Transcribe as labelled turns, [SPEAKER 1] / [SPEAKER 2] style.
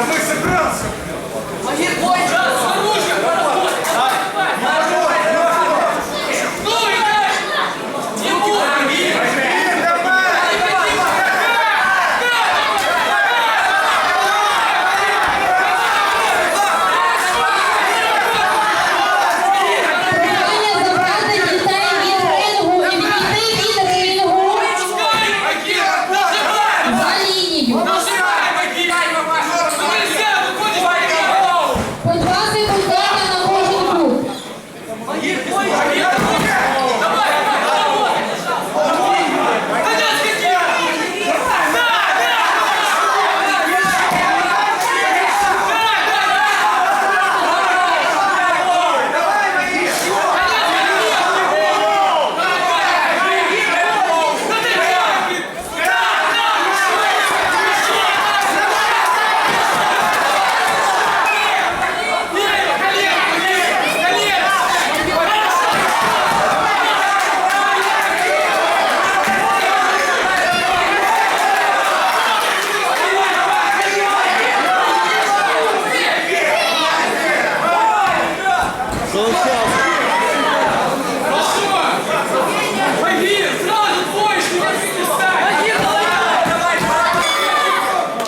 [SPEAKER 1] Какой собрался? Мои
[SPEAKER 2] Anselmo.